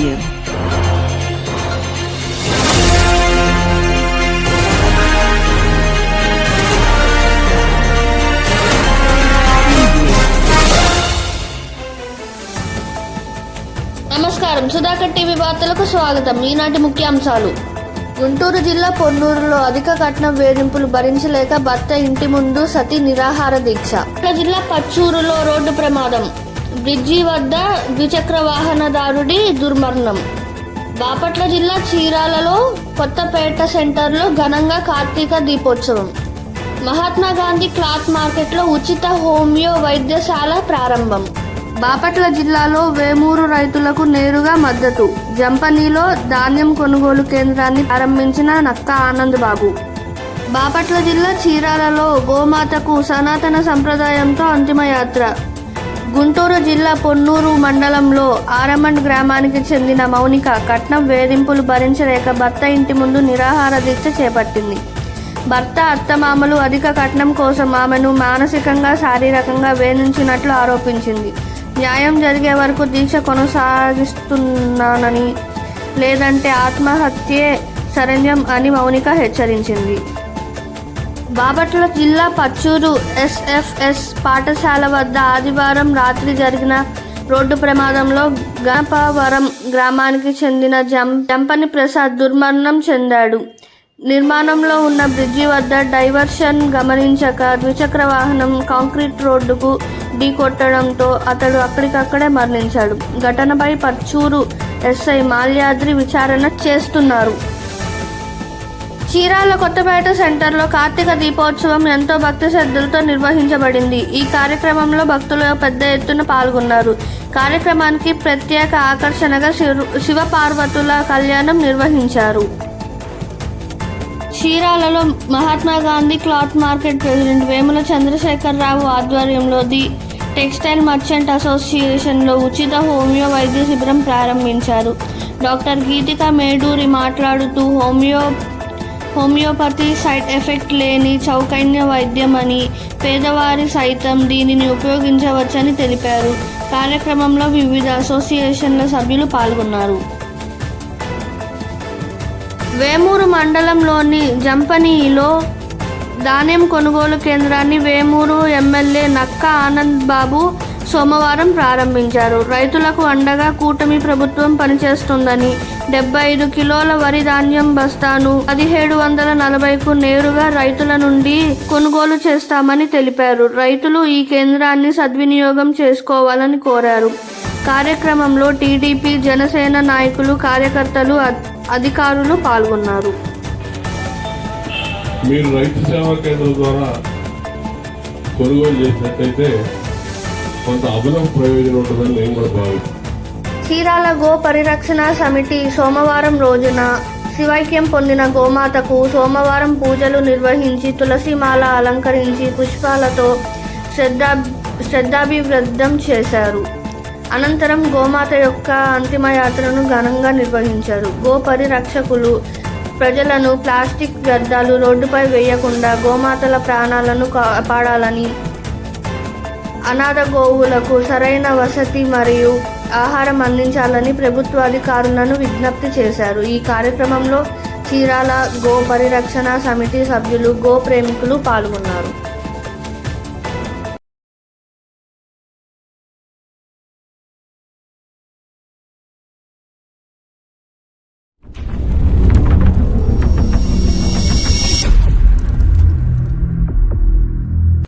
Media. నమస్కారం. Sudhakar TV వార్తలకు స్వాగతం. ఈనాటి ముఖ్యాంశాలు. గుంటూరు జిల్లా పొన్నూరులో అధిక కట్నం వేధింపులు భరించలేక భర్త ఇంటి ముందు సతీ నిరాహార దీక్ష. జిల్లా పచ్చూరులో రోడ్డు ప్రమాదం. బ్రిడ్జి వద్ద ద్విచక్ర వాహనదారుడి దుర్మరణం. బాపట్ల జిల్లా చీరాలలో కొత్తపేట సెంటర్లో ఘనంగా కార్తీక దీపోత్సవం. మహాత్మా గాంధీ క్లాత్ మార్కెట్లో ఉచిత హోమియో వైద్యశాల ప్రారంభం. బాపట్ల జిల్లాలో వేమూరు రైతులకు నేరుగా మద్దతు. జంపనీలో ధాన్యం కొనుగోలు కేంద్రాన్ని ప్రారంభించిన నక్క ఆనంద్ బాబు బాపట్ల జిల్లా చీరాలలో గోమాతకు సనాతన సంప్రదాయంతో అంతిమయాత్ర గుంటూరు జిల్లా పొన్నూరు మండలంలో ఆరమండ్ గ్రామానికి చెందిన మౌనిక కట్నం వేధింపులు భరించలేక భర్త ఇంటి ముందు నిరాహార దీక్ష చేపట్టింది. భర్త అత్తమామలు అధిక కట్నం కోసం ఆమెను మానసికంగా శారీరకంగా వేధించినట్లు ఆరోపించింది. న్యాయం జరిగే వరకు దీక్ష కొనసాగిస్తున్నానని లేదంటే ఆత్మహత్యే శరణ్యం అని మౌనిక హెచ్చరించింది. బాపట్ల జిల్లా పచ్చూరు ఎస్ఎఫ్ఎస్ పాఠశాల వద్ద ఆదివారం రాత్రి జరిగిన రోడ్డు ప్రమాదంలో గణపవరం గ్రామానికి చెందిన జం జంపని ప్రసాద్ దుర్మరణం చెందాడు. నిర్మాణంలో ఉన్న బ్రిడ్జి వద్ద డైవర్షన్ గమనించక ద్విచక్ర వాహనం కాంక్రీట్ రోడ్డుకు ఢీకొట్టడంతో అతడు అక్కడికక్కడే మరణించాడు. ఘటనపై పచ్చూరు ఎస్ఐ మాల్యాద్రి విచారణ చేస్తున్నారు. చీరాల కొత్తపేట సెంటర్లో కార్తీక దీపోత్సవం ఎంతో భక్తి శ్రద్ధలతో నిర్వహించబడింది. ఈ కార్యక్రమంలో భక్తులు పెద్ద ఎత్తున పాల్గొన్నారు. కార్యక్రమానికి ప్రత్యేక ఆకర్షణగా శివ శివపార్వతుల కళ్యాణం నిర్వహించారు. చీరాలలో Mahatma Gandhi cloth market president Vemula Chandrasekhara Rao ఆధ్వర్యంలో ది టెక్స్టైల్ మర్చెంట్ అసోసియేషన్లో ఉచిత హోమియో వైద్య శిబిరం ప్రారంభించారు. డాక్టర్ గీతిక మేడూరి మాట్లాడుతూ హోమియో హోమియోపతి సైడ్ ఎఫెక్ట్ లేని చౌకైన్య వైద్యం అని పేదవారి సైతం దీనిని ఉపయోగించవచ్చని తెలిపారు. కార్యక్రమంలో వివిధ అసోసియేషన్ల సభ్యులు పాల్గొన్నారు. వేమూరు మండలంలోని జంపనీలో ధాన్యం కొనుగోలు కేంద్రాన్ని వేమూరు ఎమ్మెల్యే నక్క ఆనంద్ బాబు సోమవారం ప్రారంభించారు. రైతులకు అండగా కూటమి ప్రభుత్వం పనిచేస్తుందని డెబ్బై ఐదు కిలోల వరి ధాన్యం బస్తాను పదిహేడు వందల నలభైకు నేరుగా రైతుల నుండి కొనుగోలు చేస్తామని తెలిపారు. రైతులు ఈ కేంద్రాన్ని సద్వినియోగం చేసుకోవాలని కోరారు. కార్యక్రమంలో టీడీపీ జనసేన నాయకులు కార్యకర్తలు అధికారులు పాల్గొన్నారు. మీరు రైతు సేవా కేంద్రం ద్వారా కొనుగోలు చేసినట్టయితే కొంత అదనపు ప్రయోజనం ఉంటుందని నేను కూడా భావిస్తున్నాను చీరాల గో పరిరక్షణ సమితి సోమవారం రోజున శివైక్యం పొందిన గోమాతకు సోమవారం పూజలు నిర్వహించి తులసిమాల అలంకరించి పుష్పాలతో శ్రద్ధా శ్రద్ధాభివృద్ధం చేశారు. అనంతరం గోమాత యొక్క అంతిమయాత్రను ఘనంగా నిర్వహించారు. గో పరిరక్షకులు ప్రజలను ప్లాస్టిక్ వ్యర్థాలు రోడ్డుపై వేయకుండా గోమాతల ప్రాణాలను కాపాడాలని అనాథ గోవులకు సరైన వసతి మరియు ఆహారం అందించాలని ప్రభుత్వ అధికారులను విజ్ఞప్తి చేశారు. ఈ కార్యక్రమంలో చీరాల గో పరిరక్షణ సమితి సభ్యులు గో ప్రేమికులు పాల్గొన్నారు.